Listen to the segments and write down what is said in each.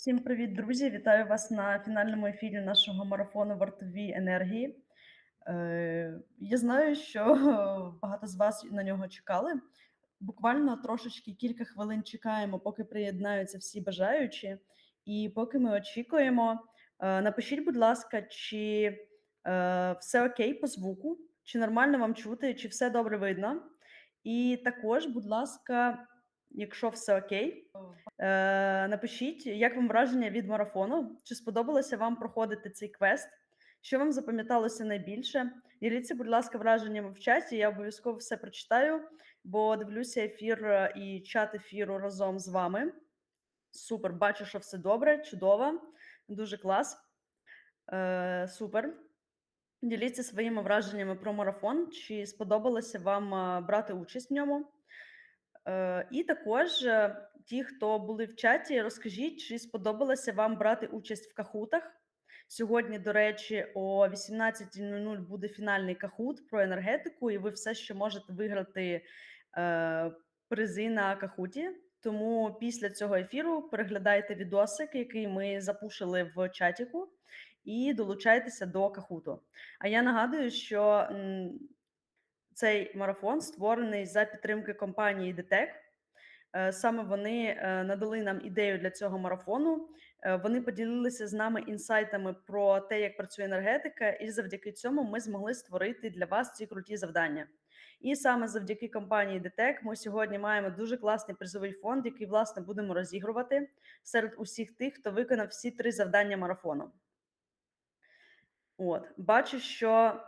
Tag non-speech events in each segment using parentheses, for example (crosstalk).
Всім привіт, друзі! Вітаю вас на фінальному ефірі нашого марафону Вартові енергії. Е, я знаю, що (laughs) багато з вас на нього чекали. Буквально трошечки кілька хвилин чекаємо, поки приєднаються всі бажаючі. І поки ми очікуємо, е, напишіть, будь ласка, чи е, все окей по звуку, чи нормально вам чути, чи все добре видно. І також, будь ласка, якщо все окей, е, напишіть, як вам враження від марафону, чи сподобалося вам проходити цей квест, що вам запам'яталося найбільше. Діліться, будь ласка, враженнями в чаті. Я обов'язково все прочитаю, бо дивлюся ефір е, і чат ефіру разом з вами. Супер, бачу, що все добре, чудово, дуже клас. Е, Супер. Діліться своїми враженнями про марафон, чи сподобалося вам е, брати участь в ньому. Е, І також е, ті, хто були в чаті, розкажіть, чи сподобалося вам брати участь в кахутах. Сьогодні, до речі, о 18.00 буде фінальний кахут про енергетику, і ви все ще можете виграти е, призи на кахуті. Тому після цього ефіру переглядайте відосик, який ми запушили в чатіку, і долучайтеся до кахуту. А я нагадую, що цей марафон створений за підтримки компанії ДТЕК. Е, Саме вони е, надали нам ідею для цього марафону. Е, Вони поділилися з нами інсайтами про те, як працює енергетика, і завдяки цьому ми змогли створити для вас ці круті завдання. І саме завдяки компанії ДТЕК ми сьогодні маємо дуже класний призовий фонд, який власне будемо розігрувати серед усіх тих, хто виконав всі три завдання марафону. От, бачу, що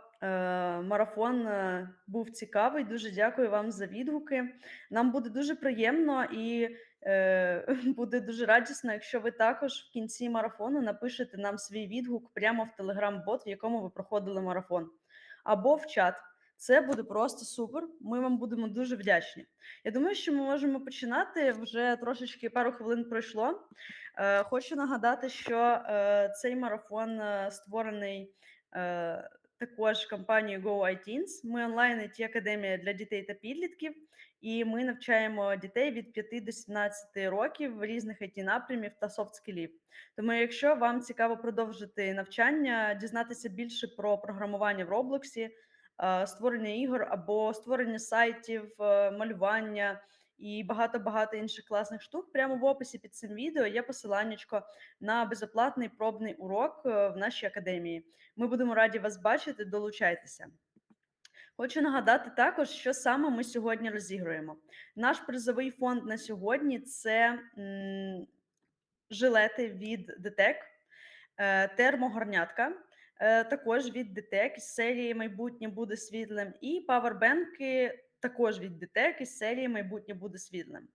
марафон е, був цікавий. Дуже дякую вам за відгуки. Нам буде дуже приємно і е, (laughs) буде дуже радісно, якщо ви також в кінці марафону напишете нам свій відгук прямо в телеграм-бот, в якому ви проходили марафон, або в чат. Це буде просто супер. Ми вам будемо дуже вдячні. Я думаю, що ми можемо починати. Вже трошечки пару хвилин пройшло. Е, Хочу нагадати, що е, цей марафон е, створений е, також компанією Go. Ми онлайн it академія для дітей та підлітків, і ми навчаємо дітей від 5 до 17 років різних it напрямів та софт-скілів. Тому, якщо вам цікаво продовжити навчання, дізнатися більше про програмування в Роблоксі, е, створення ігор або створення сайтів, е, малювання і багато багато інших класних штук. Прямо в описі під цим відео є посиланнячко на безоплатний пробний урок е, в нашій академії. Ми будемо раді вас бачити. Долучайтеся. Хочу нагадати також, що саме ми сьогодні розігруємо. Наш призовий фонд на сьогодні це м, жилети від ДТЕК, е, термогорнятка. е, Також від ДТЕК з серії Майбутнє буде світлим, і павербенки також від ДТЕК із серії Майбутнє буде світлим.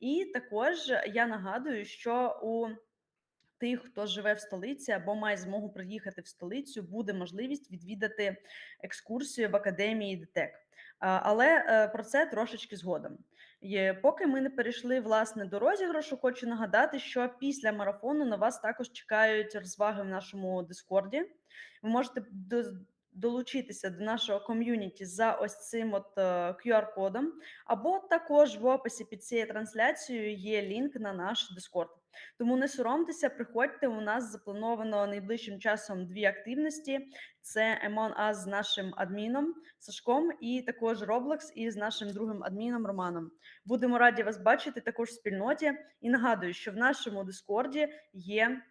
І також я нагадую, що у тих, хто живе в столиці або має змогу приїхати в столицю, буде можливість відвідати екскурсію в академії ДТЕК. Але е, про це трошечки згодом. Поки ми не перейшли власне до розіграшу, хочу нагадати, що після марафону на вас також чекають розваги в нашому Дискорді. Ви можете долучитися до нашого ком'юніті за ось цим от е, QR-кодом, або також в описі під цією трансляцією є лінк на наш Discord. Тому не соромтеся, приходьте. У нас заплановано найближчим часом дві активності: це Among Us з нашим адміном Сашком, і також Roblox із нашим другим адміном Романом. Будемо раді вас бачити також в спільноті. І нагадую, що в нашому Дискорді є.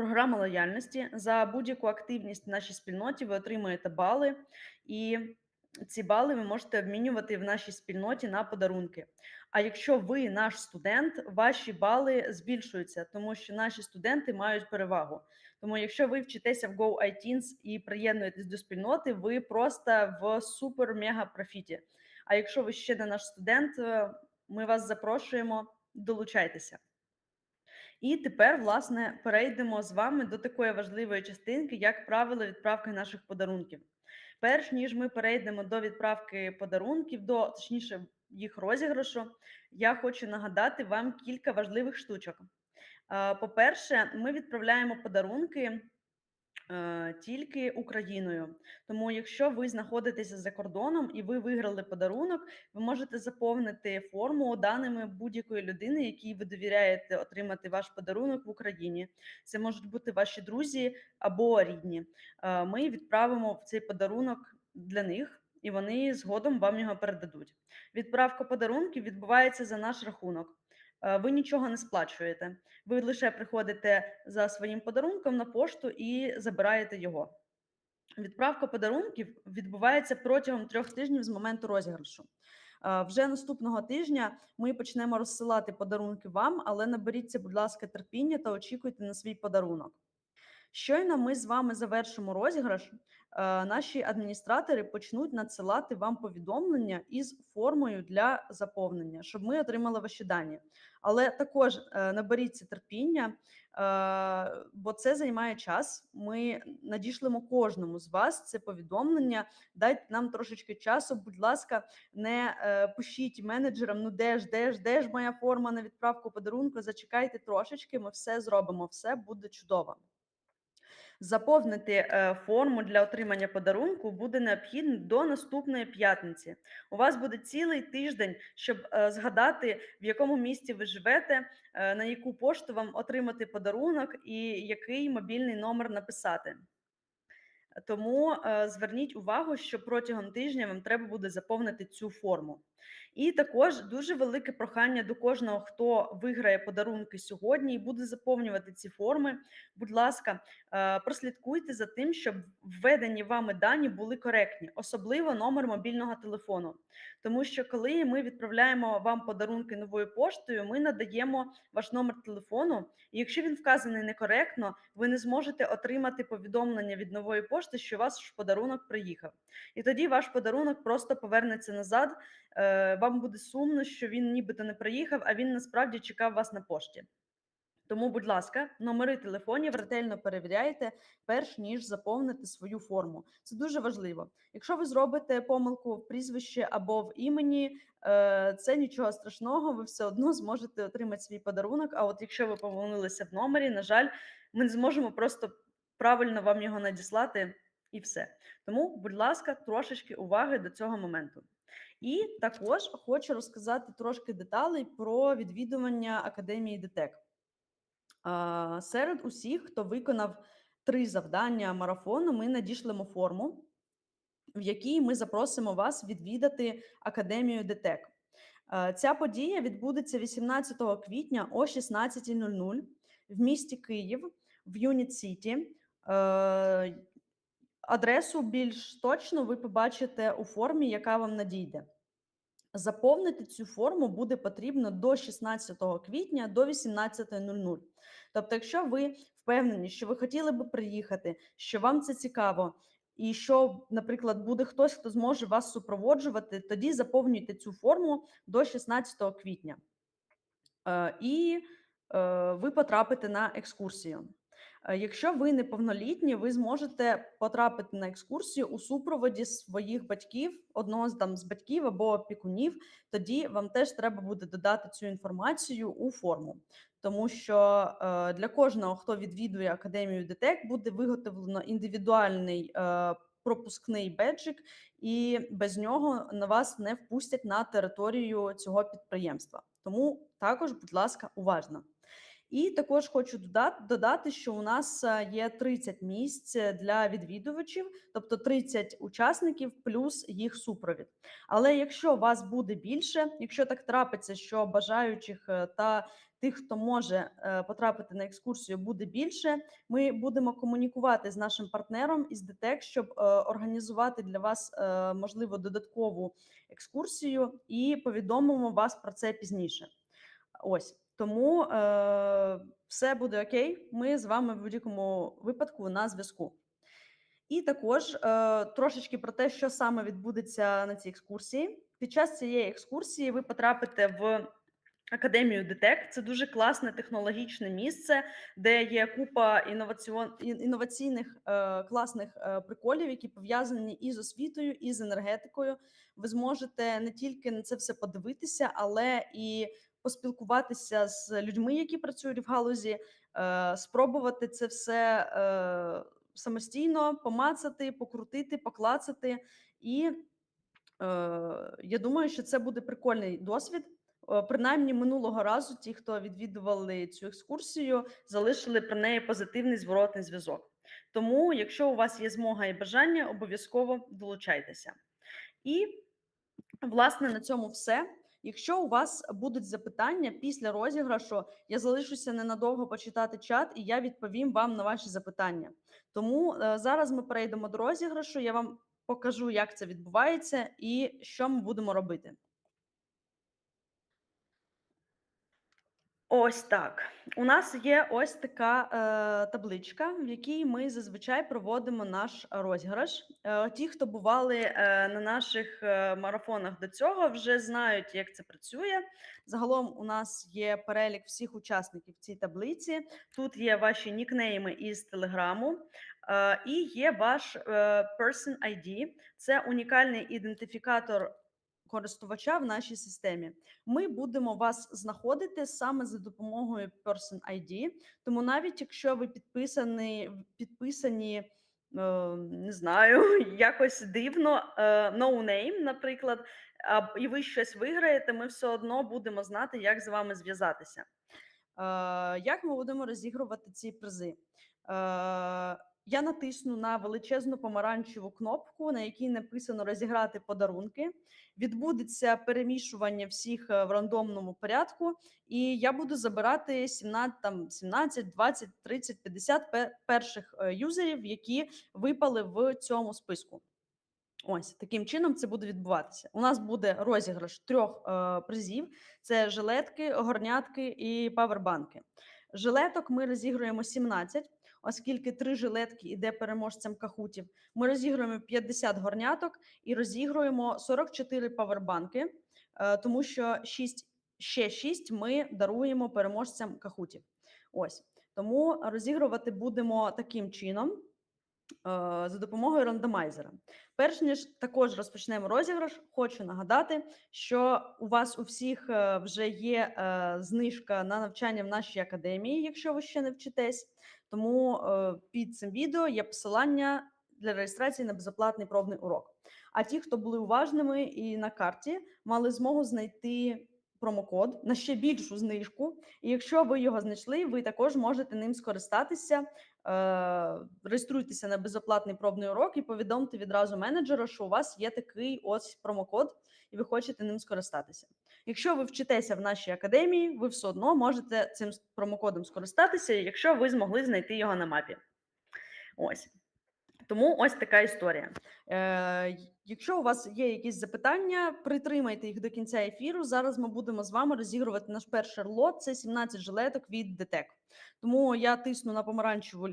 Програма лояльності за будь-яку активність в нашій спільноті ви отримуєте бали, і ці бали ви можете обмінювати в нашій спільноті на подарунки. А якщо ви наш студент, ваші бали збільшуються, тому що наші студенти мають перевагу. Тому, якщо ви вчитеся в Go iTeens і приєднуєтесь до спільноти, ви просто в супер-мега профіті. А якщо ви ще не наш студент, е, ми вас запрошуємо, долучайтеся. І тепер, власне, перейдемо з вами до такої важливої частинки, як правило відправки наших подарунків. Перш ніж ми перейдемо до відправки подарунків, до точніше їх розіграшу, я хочу нагадати вам кілька важливих штучок. По-перше, ми відправляємо подарунки тільки Україною. Тому, якщо ви знаходитеся за кордоном і ви виграли подарунок, ви можете заповнити форму даними будь-якої людини, якій ви довіряєте отримати ваш подарунок в Україні. Це можуть бути ваші друзі або рідні. Е, Ми відправимо в цей подарунок для них, і вони згодом вам його передадуть. Відправка подарунків відбувається за наш рахунок. Е, Ви нічого не сплачуєте. Ви лише приходите за своїм подарунком на пошту і забираєте його. Відправка подарунків відбувається протягом трьох тижнів з моменту розіграшу. Е, Вже наступного тижня ми почнемо розсилати подарунки вам, але наберіться, будь ласка, терпіння та очікуйте на свій подарунок. Щойно ми з вами завершимо розіграш, е, наші адміністратори почнуть надсилати вам повідомлення із формою для заповнення, щоб ми отримали ваші дані. Але також е, наберіться терпіння, е, бо це займає час. Ми надішлемо кожному з вас це повідомлення. Дайте нам трошечки часу. Будь ласка, не пишіть менеджерам: ну де ж, де ж, де ж моя форма на відправку подарунку? Зачекайте трошечки, ми все зробимо, все буде чудово. Заповнити е, форму для отримання подарунку буде необхідно до наступної п'ятниці. У вас буде цілий тиждень, щоб е, згадати, в якому місті ви живете, е, на яку пошту вам отримати подарунок і який мобільний номер написати. Тому зверніть увагу, що протягом тижня вам треба буде заповнити цю форму. І також дуже велике прохання до кожного, хто виграє подарунки сьогодні і буде заповнювати ці форми. Будь ласка, е, прослідкуйте за тим, щоб введені вами дані були коректні, особливо номер мобільного телефону. Тому що коли ми відправляємо вам подарунки новою поштою, ми надаємо ваш номер телефону. І якщо він вказаний некоректно, ви не зможете отримати повідомлення від нової пошти, що ваш подарунок приїхав. І тоді ваш подарунок просто повернеться назад. Е, Вам буде сумно, що він нібито не приїхав, а він насправді чекав вас на пошті. Тому, будь ласка, номери телефонів ретельно перевіряйте, перш ніж заповнити свою форму. Це дуже важливо. Якщо ви зробите помилку в прізвищі або в імені, е, це нічого страшного, ви все одно зможете отримати свій подарунок. А от якщо ви помилилися в номері, на жаль, ми не зможемо просто правильно вам його надіслати і все. Тому, будь ласка, трошечки уваги до цього моменту. І також хочу розказати трошки деталей про відвідування академії ДТЕК. Серед усіх, хто виконав три завдання марафону, ми надішлемо форму, в якій ми запросимо вас відвідати академію ДТЕК. Ця подія відбудеться 18 квітня о 16.00 в місті Київ в Юніт Сіті. Адресу більш точно ви побачите у формі, яка вам надійде. Заповнити цю форму буде потрібно до 16 квітня до 18.00. Тобто, якщо ви впевнені, що ви хотіли би приїхати, що вам це цікаво, і що, наприклад, буде хтось, хто зможе вас супроводжувати, тоді заповнюйте цю форму до 16 квітня. Е, І е, ви потрапите на екскурсію. Е, Якщо ви неповнолітні, ви зможете потрапити на екскурсію у супроводі своїх батьків, одного з там з батьків або опікунів. Тоді вам теж треба буде додати цю інформацію у форму, тому що е, для кожного, хто відвідує академію ДТЕК, буде виготовлено індивідуальний е, пропускний беджик, і без нього на вас не впустять на територію цього підприємства. Тому також, будь ласка, уважно. І також хочу додати, що у нас е, є 30 місць для відвідувачів, тобто 30 учасників плюс їх супровід. Але якщо вас буде більше, якщо так трапиться, що бажаючих е, та тих, хто може е, потрапити на екскурсію, буде більше, ми будемо комунікувати з нашим партнером із ДТЕК, щоб е, організувати для вас е, можливо додаткову екскурсію, і повідомимо вас про це пізніше. Ось. Тому е, все буде окей. Ми з вами в будь-якому випадку на зв'язку. І також е, трошечки про те, що саме відбудеться на цій екскурсії. Під час цієї екскурсії ви потрапите в академію ДТЕК. Це дуже класне технологічне місце, де є купа інноваціон... інноваційних е, класних е, приколів, які пов'язані і з освітою, і з енергетикою. Ви зможете не тільки на це все подивитися, але і поспілкуватися з людьми, які працюють в галузі, е, спробувати це все е, самостійно помацати, покрутити, поклацати. І е, я думаю, що це буде прикольний досвід. Принаймні минулого разу ті, хто відвідували цю екскурсію, залишили про неї позитивний зворотний зв'язок. Тому, якщо у вас є змога і бажання, обов'язково долучайтеся. І власне на цьому все. Якщо у вас будуть запитання після розіграшу, я залишуся ненадовго почитати чат, і я відповім вам на ваші запитання. Тому е, зараз ми перейдемо до розіграшу. Я вам покажу, як це відбувається і що ми будемо робити. Ось так. У нас є ось така е, табличка, в якій ми зазвичай проводимо наш розіграш. Е, ті, хто бували е, на наших е, марафонах до цього, вже знають, як це працює. Загалом у нас є перелік всіх учасників цій таблиці. Тут є ваші нікнейми із телеграму, е, і є ваш е, Person ID. Це унікальний ідентифікатор користувача в нашій системі. Ми будемо вас знаходити саме за допомогою Person ID. Тому навіть якщо ви підписані, підписані е, не знаю, (laughs) якось дивно, е, no name, наприклад, і ви щось виграєте, ми все одно будемо знати, як з вами зв'язатися. Е, Як ми будемо розігрувати ці призи? Я натисну на величезну помаранчеву кнопку, на якій написано розіграти подарунки. Відбудеться перемішування всіх е, в рандомному порядку, і я буду забирати 17, там, 17, 20, 30, 50 перших е, юзерів, які випали в цьому списку. Ось таким чином це буде відбуватися. У нас буде розіграш трьох е, призів: це жилетки, горнятки і павербанки. Жилеток ми розігруємо 17, оскільки три жилетки іде переможцям кахутів. Ми розігруємо 50 горняток і розігруємо 44 павербанки, е, тому що 6, ще 6 ми даруємо переможцям кахутів. Ось тому розігрувати будемо таким чином. Е, За допомогою рандомайзера. Перш ніж також розпочнемо розіграш, хочу нагадати, що у вас у всіх е, вже є е, знижка на навчання в нашій академії, якщо ви ще не вчитесь. Тому під цим відео є посилання для реєстрації на безоплатний пробний урок. А ті, хто були уважними і на карті, мали змогу знайти промокод на ще більшу знижку. І якщо ви його знайшли, ви також можете ним скористатися. Е, реєструйтеся на безоплатний пробний урок і повідомте відразу менеджеру, що у вас є такий ось промокод, і ви хочете ним скористатися. Якщо ви вчитеся в нашій академії, ви все одно можете цим промокодом скористатися, якщо ви змогли знайти його на мапі. Ось. Тому ось така історія. Е, якщо у вас є якісь запитання, притримайте їх до кінця ефіру. Зараз ми будемо з вами розігрувати наш перший лот. Це 17 жилеток від ДТЕК. Тому я тисну на помаранчеву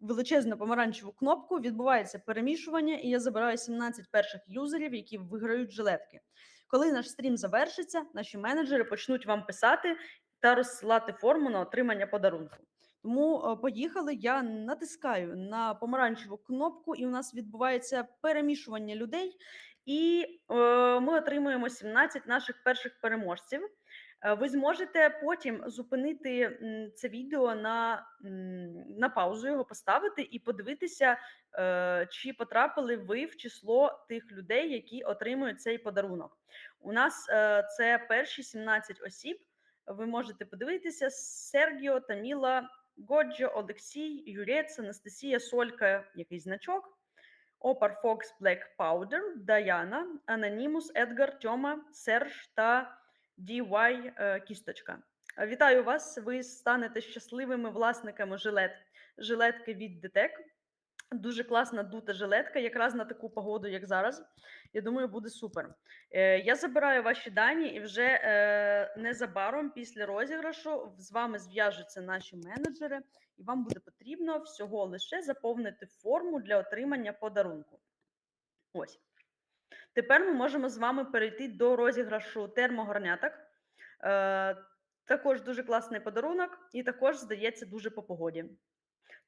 величезну помаранчеву кнопку. Відбувається перемішування, і я забираю 17 перших юзерів, які виграють жилетки. Коли наш стрім завершиться, наші менеджери почнуть вам писати та розсилати форму на отримання подарунку. Тому е, поїхали. Я натискаю на помаранчеву кнопку, і у нас відбувається перемішування людей. І е, ми отримуємо 17 наших перших переможців. Е, Ви зможете потім зупинити це відео на, на паузу, його поставити і подивитися, е, чи потрапили ви в число тих людей, які отримують цей подарунок. У нас це перші 17 осіб. Ви можете подивитися Сергіо, Таміла, Годжо, Олексій, Юрець, Анастасія, Солька, якийсь значок. Опар Фокс Black Powder, Даяна, Анонімус, Едгар, Тьома, Серж та DY е, Кісточка. Вітаю вас! Ви станете щасливими власниками жилет, жилетки від ДТЕК. Дуже класна дута жилетка, якраз на таку погоду, як зараз. Я думаю, буде супер. Е, я забираю ваші дані, і вже е, незабаром після розіграшу з вами зв'яжуться наші менеджери, і вам буде потрібно всього лише заповнити форму для отримання подарунку. Ось. Тепер ми можемо з вами перейти до розіграшу термогорняток. Е, також дуже класний подарунок, і також, здається, дуже по погоді.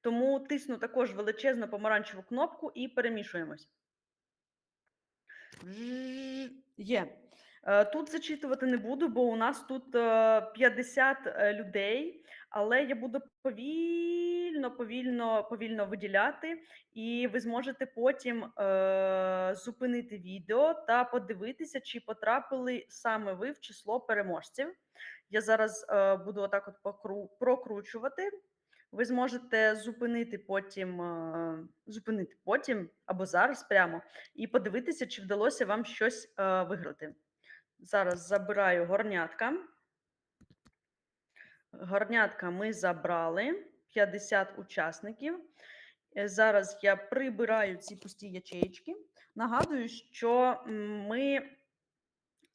Тому тисну також величезну помаранчеву кнопку і перемішуємось. Є. Е, тут зачитувати не буду, бо у нас тут, е, 50, е, людей, але я буду повільно, повільно, повільно виділяти, і ви зможете потім, е, зупинити відео та подивитися, чи потрапили саме ви в число переможців. Я зараз, е, буду отак от прокручувати. Ви зможете зупинити потім, е, зупинити потім або зараз прямо і подивитися, чи вдалося вам щось, е, виграти. Зараз забираю горнятка. Горнятка ми забрали 50 учасників. Е, Зараз я прибираю ці пусті ячеїчки. Нагадую, що ми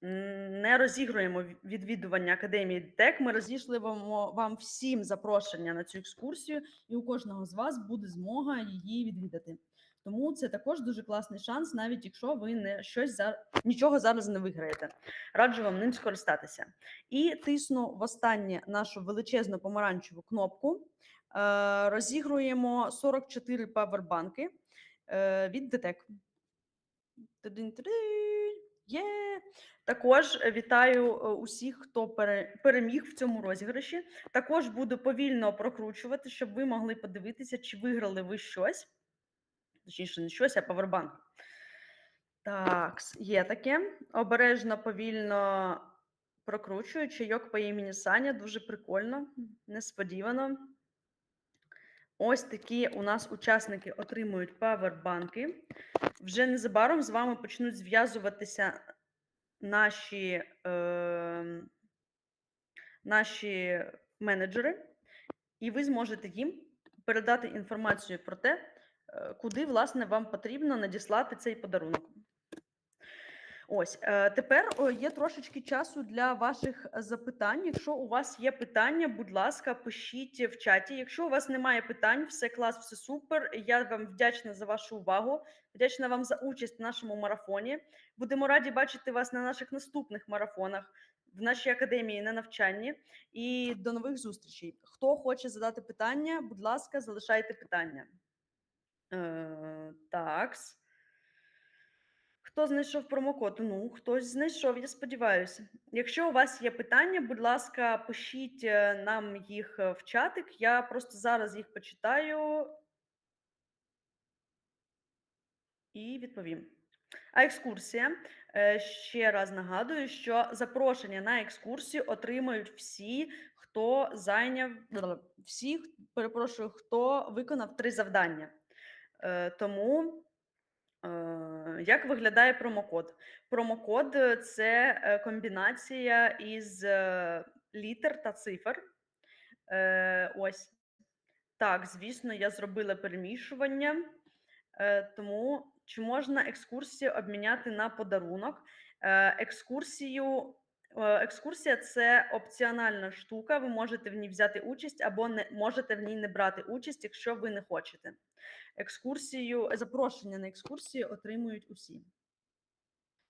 не розігруємо відвідування Академії ДТЕК. Ми розійшлимо вам всім запрошення на цю екскурсію, і у кожного з вас буде змога її відвідати. Тому це також дуже класний шанс, навіть якщо ви не щось за нічого зараз не виграєте. Раджу вам ним скористатися. І тисну в останнє нашу величезну помаранчеву кнопку. Е, розігруємо 44 павербанки е, від ДТЕК. Тидин-тидин. Є! Також вітаю е, усіх, хто переміг в цьому розіграші. Також буду повільно прокручувати, щоб ви могли подивитися, чи виграли ви щось. Точніше, не щось, а павербанк. Так, є таке. Обережно, повільно прокручую. Чайок по імені Саня. Дуже прикольно, несподівано. Ось такі у нас учасники отримують павербанки. Вже незабаром з вами почнуть зв'язуватися наші, е, наші менеджери, і ви зможете їм передати інформацію про те, е, куди власне вам потрібно надіслати цей подарунок. Ось е, тепер є трошечки часу для ваших запитань. Якщо у вас є питання, будь ласка, пишіть в чаті. Якщо у вас немає питань, все клас, все супер. Я вам вдячна за вашу увагу. Вдячна вам за участь в нашому марафоні. Будемо раді бачити вас на наших наступних марафонах в нашій академії на навчанні. І до нових зустрічей. Хто хоче задати питання, будь ласка, залишайте питання. Е, такс. Хто знайшов промокод? Ну, хтось знайшов, я сподіваюся. Якщо у вас є питання, будь ласка, пишіть е, нам їх е, в чатик. Я просто зараз їх почитаю і відповім. А екскурсія. Е, Ще раз нагадую, що запрошення на екскурсію отримають всі, хто зайняв всі, перепрошую, хто виконав три завдання. Тому. Е, Як виглядає промокод? Промокод е, це е, комбінація із літер та цифр. Ось так, звісно, я зробила перемішування. Тому чи можна екскурсію обміняти на подарунок? Екскурсію. Екскурсія це опціональна штука. Ви можете в ній взяти участь або не можете в ній не брати участь, якщо ви не хочете. Екскурсію, запрошення на екскурсію отримують усі.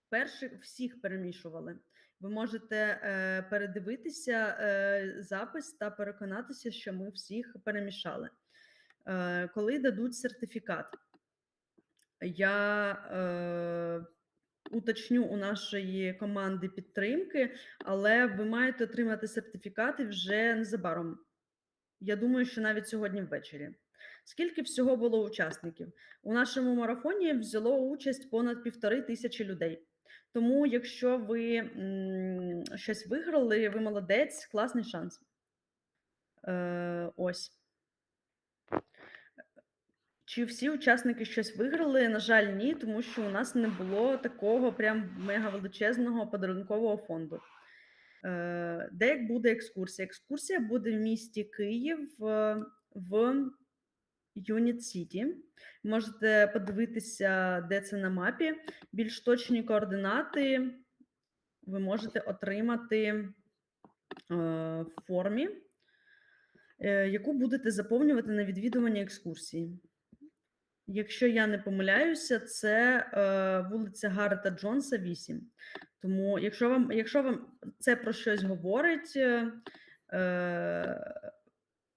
Перших всіх перемішували. Ви можете е, передивитися е, запис та переконатися, що ми всіх перемішали. Е, коли дадуть сертифікат, я е, уточню у нашої команди підтримки, але ви маєте отримати сертифікати вже незабаром. Я думаю, що навіть сьогодні ввечері. Скільки всього було учасників? У нашому марафоні взяло участь понад півтори тисячі людей. Тому, якщо ви щось виграли, ви молодець, класний шанс. Е, ось. Чи всі учасники щось виграли? На жаль, ні, тому що у нас не було такого прям мега величезного подарункового фонду. Е, Де буде екскурсія? Екскурсія буде в місті Київ е, в Юніт Сіті. Можете подивитися, де це на мапі. Більш точні координати ви можете отримати е, в формі, е, яку будете заповнювати на відвідуванні екскурсії. Якщо я не помиляюся, це е, вулиця Гаррета Джонса, 8. Тому, якщо вам, якщо вам це про щось говорить, е,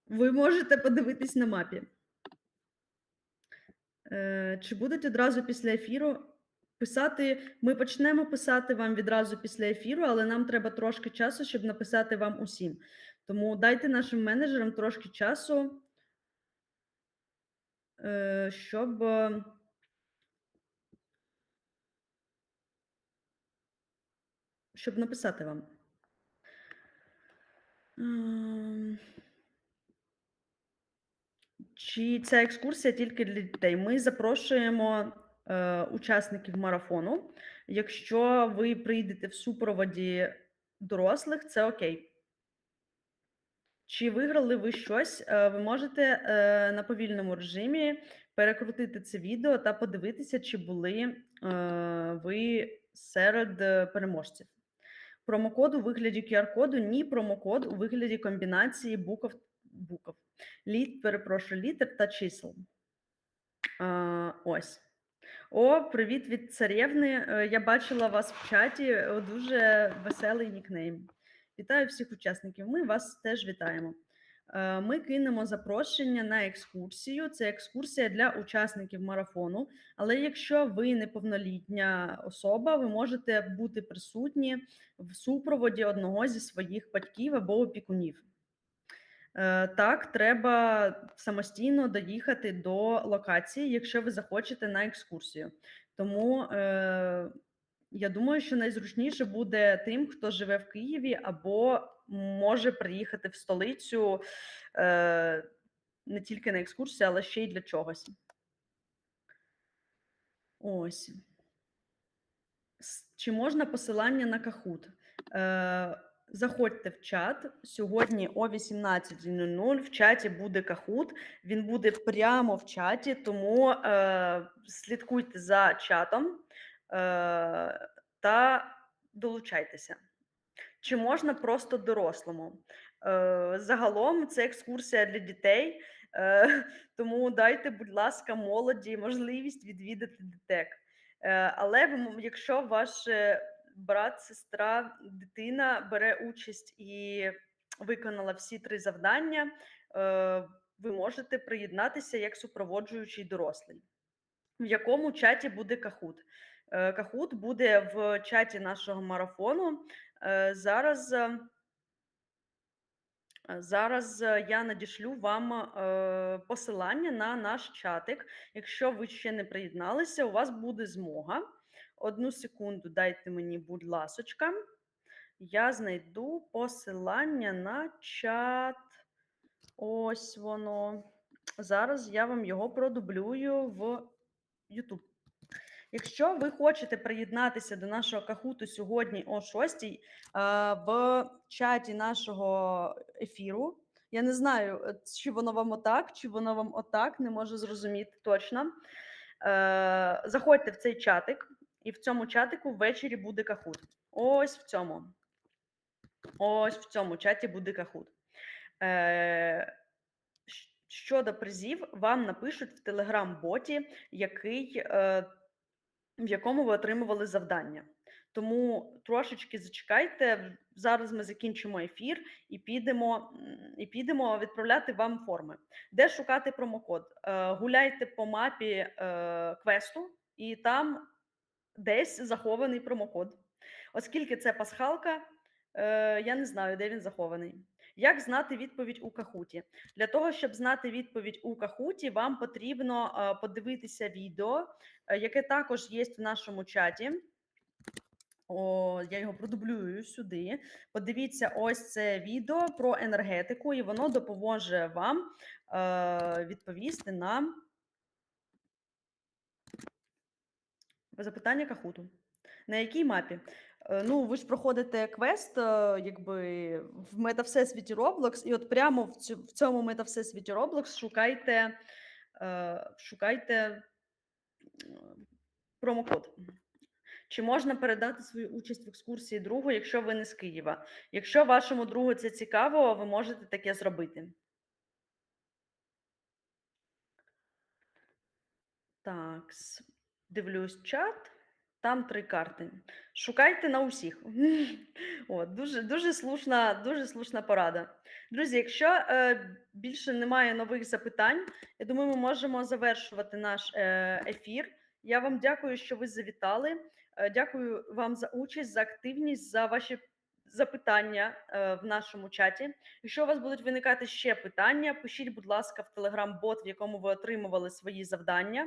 ви можете подивитись на мапі. Е, чи будуть одразу після ефіру писати ми почнемо писати вам відразу після ефіру, але нам треба трошки часу, щоб написати вам усім. Тому дайте нашим менеджерам трошки часу, е, щоб. е, Щоб написати вам. Чи ця екскурсія тільки для дітей? Ми запрошуємо е, учасників марафону. Якщо ви прийдете в супроводі дорослих, це окей. Чи виграли ви щось? Е, Ви можете е, на повільному режимі перекрутити це відео та подивитися, чи були е, ви серед е, переможців. Промокод у вигляді QR-коду, ні промокод у вигляді комбінації букв, букв літ, перепрошую, літер та чисел. А, ось. О, привіт від царєвни. Е, Я бачила вас в чаті. О, Дуже веселий нікнейм. Вітаю всіх учасників. Ми вас теж вітаємо. Е, Ми кинемо запрошення на екскурсію. Це екскурсія для учасників марафону. Але якщо ви неповнолітня особа, ви можете бути присутні в супроводі одного зі своїх батьків або опікунів. Е, Так, треба самостійно доїхати до локації, якщо ви захочете на екскурсію. Тому е, я думаю, що найзручніше буде тим, хто живе в Києві або може приїхати в столицю е, не тільки на екскурсію, але ще й для чогось. Ось. Чи можна посилання на Кахут? Е, заходьте в чат. Сьогодні о 18.00 в чаті буде Кахут. Він буде прямо в чаті, тому е, слідкуйте за чатом е, та долучайтеся. Чи можна просто дорослому? Е, загалом це екскурсія для дітей, е, тому дайте, будь ласка, молоді можливість відвідати дитек. Е, але якщо ваш е, брат, сестра, дитина бере участь і виконала всі три завдання, е, ви можете приєднатися як супроводжуючий дорослий. В якому чаті буде Кахут? Е, Кахут буде в чаті нашого марафону. Е, Зараз. Зараз я надішлю вам посилання на наш чатик. Якщо ви ще не приєдналися, у вас буде змога. Одну секунду, дайте мені, будь ласочка. Я знайду посилання на чат. Ось воно. Зараз я вам його продублюю в YouTube. Якщо ви хочете приєднатися до нашого кахуту сьогодні о 6 е, в чаті нашого ефіру, я не знаю, е, чи воно вам отак, чи воно вам отак, не можу зрозуміти точно. Е, Заходьте в цей чатик, і в цьому чатику ввечері буде кахут. Ось в цьому. Ось в цьому чаті буде кахут. Е, Щодо призів, вам напишуть в телеграм-боті, який е, в якому ви отримували завдання. Тому трошечки зачекайте. Зараз ми закінчимо ефір і підемо, і підемо відправляти вам форми. Де шукати промокод? Е, Гуляйте по мапі е, квесту, і там десь захований промокод. Оскільки це пасхалка, е, я не знаю, де він захований. Як знати відповідь у Кахуті? Для того, щоб знати відповідь у Кахуті, вам потрібно е, подивитися відео, е, яке також є в нашому чаті. О, я його продублюю сюди. Подивіться, ось це відео про енергетику, і воно допоможе вам е, відповісти на запитання Кахуту. На якій мапі? Е, Ну, ви ж проходите квест, е, якби в метавсесвіті Roblox, і от прямо в цьому метавсесвіті Roblox шукайте, е, шукайте промокод. Чи можна передати свою участь в екскурсії другу, якщо ви не з Києва? Якщо вашому другу це цікаво, ви можете таке зробити. Так, дивлюсь чат. Там три карти. Шукайте на усіх. (laughs) От, дуже, дуже, слушна, дуже слушна порада. Друзі, якщо е, більше немає нових запитань, я думаю, ми можемо завершувати наш е, ефір. Я вам дякую, що ви завітали. Е, Дякую вам за участь, за активність, за ваші запитання е, в нашому чаті. Якщо у вас будуть виникати ще питання, пишіть, будь ласка, в телеграм-бот, в якому ви отримували свої завдання,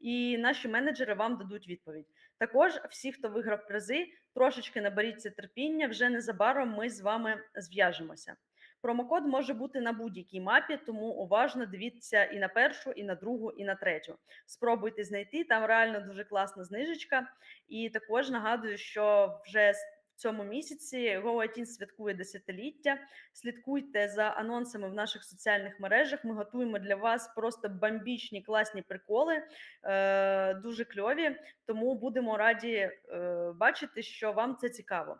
і наші менеджери вам дадуть відповідь. Також всі, хто виграв призи, трошечки наберіться терпіння. Вже незабаром ми з вами зв'яжемося. Промокод може бути на будь-якій мапі, тому уважно дивіться і на першу, і на другу, і на третю. Спробуйте знайти. Там реально дуже класна знижечка. І також нагадую, що вже цьому місяці GoITIN святкує десятиліття. Слідкуйте за анонсами в наших соціальних мережах. Ми готуємо для вас просто бомбічні класні приколи, е, дуже кльові. Тому будемо раді е, бачити, що вам це цікаво.